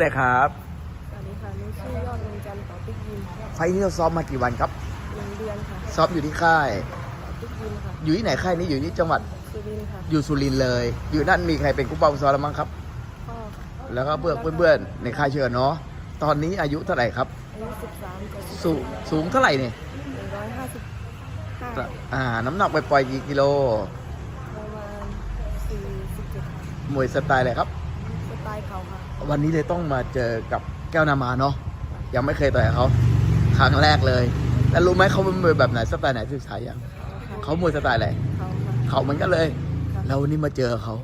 เลยครับสวัสดีค่ะหนูชื่อยอดวงจันทร์ต่อติ๊กยิมไฟล์นี้เราซ้อมมากี่วันครับหนึ่งเดือนค่ะซ้อมอยู่ที่ค่าย ต่อติ๊กยิมค่ะอยู่ที่ไหนค่ายนี้อยู่ที่จังหวัดสุรินทร์ค่ะอยู่สุรินทร์เลย อยู่นั่นมีใครเป็นกู้เป้าซ้อมแล้วมั้งครับ พ่อค่ะแล้วก็เพื่อนเพื่อนๆในค่ายเชิญเนาะตอนนี้อายุเท่าไหร่ครับ อายุสิบสามกับสูงสูงเท่าไหร่เนี่ยหนึ่งร้อยห้าสิบห้าอ่า น้ำหนักไปปล่อยๆกี่กิโลประมาณสี่สิบเจ็ดค่ะมวยสไตล์อะไรครับสไตล์ เขาค่ะวันนี้เลยต้องมาเจอกับแก้วนามาเนาะยังไม่เคยต่อยกับเขาครั้งแรกเลย แล้วรู้ไหมเขาเป็นมวยแบบไหนสไตล์ไหนศึกษายังเขาเขามวยสไตล์อะไรเขาค่ะเขาเหมือนกันเลยค่ะแล้ววันนี้มาเจอเขา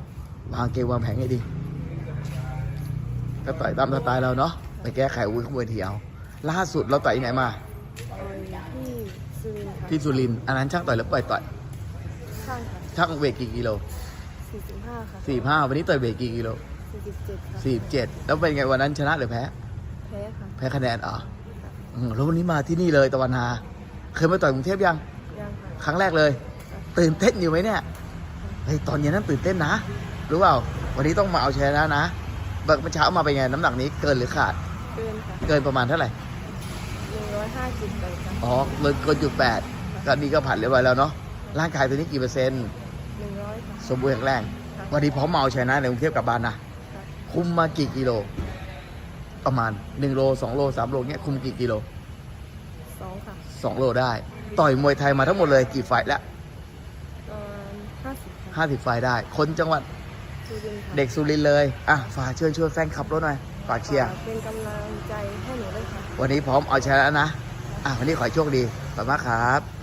วางเกมวางแผนให้ดีก็ต่อยตามสไตล์เราเนาะไปแก้ไขวุ้ยขบวนเทียว ล่าสุดเราต่อยที่ไหนมาต่อยที่สุรินทร์ค่ะที่สุรินทร์อันนั้นช่างต่อยหรือปล่อยต่อยข้างค่ะช่างเวทกี่กิโลสี่สิบห้าค่ะสี่ห้าวันนี้ต่อยเวทกี่กิโล สี่สิบเจ็ดค่ะสี่เจ็ดแล้วเป็นไงวันนั้นชนะหรือแพ้ แพ้ค่ะ แพ้คะแนนอ๋ออืมแล้ววันนี้มาที่นี่เลยตะวันนาเคยมาต่อยกรุงเทพยัง ยังค่ะ ครั้งแรกเลย ตื่นเต้นอยู่ไหมเนี่ยเฮ้ยตอนเย็นนั้นตื่นเต้นนะ รู้เปล่า วันนี้ต้องมาเอาชนะนะเบิกเมื่อเช้ามาเป็นไงน้ำหนักนี้เกินหรือขาด เกินค่ะเกินประมาณเท่าไหร่ หนึ่งร้อยห้าสิบไปค่ะอ๋อเกินเกินจุดแปดก็นี่ก็ผ่านเรียบร้อยแล้วเนาะ ร่างกายตัวนี้กี่เปอร์เซ็นต์ หนึ่งร้อยค่ะ สมบูรณ์แข็งแรงวันนี้พร้อมมาเอาชนะในกรุงเทพกลับบ้านนะ ค่ะคุมมากี่กิโล ประมาณ1โล2โล3โลเงี้ยคุมกี่กิโลสองค่ะ2โลได้ ต่อยมวยไทยมาทั้งหมดเลยกี่ไฟล์แล้วประมาณห้าสิบค่ะ50ไฟล์ได้ คนจังหวัดสุรินทร์ค่ะเด็กสุรินทร์เลยอะฝากเชิญชวนแฟนคลับรถหน่อยฝากเชียร์ฝากเป็นกำลังใจให้หนูด้วยค่ะ วันนี้พร้อมเอาชนะนะ อะวันนี้ขอให้โชคดีขอบคุณมากครับ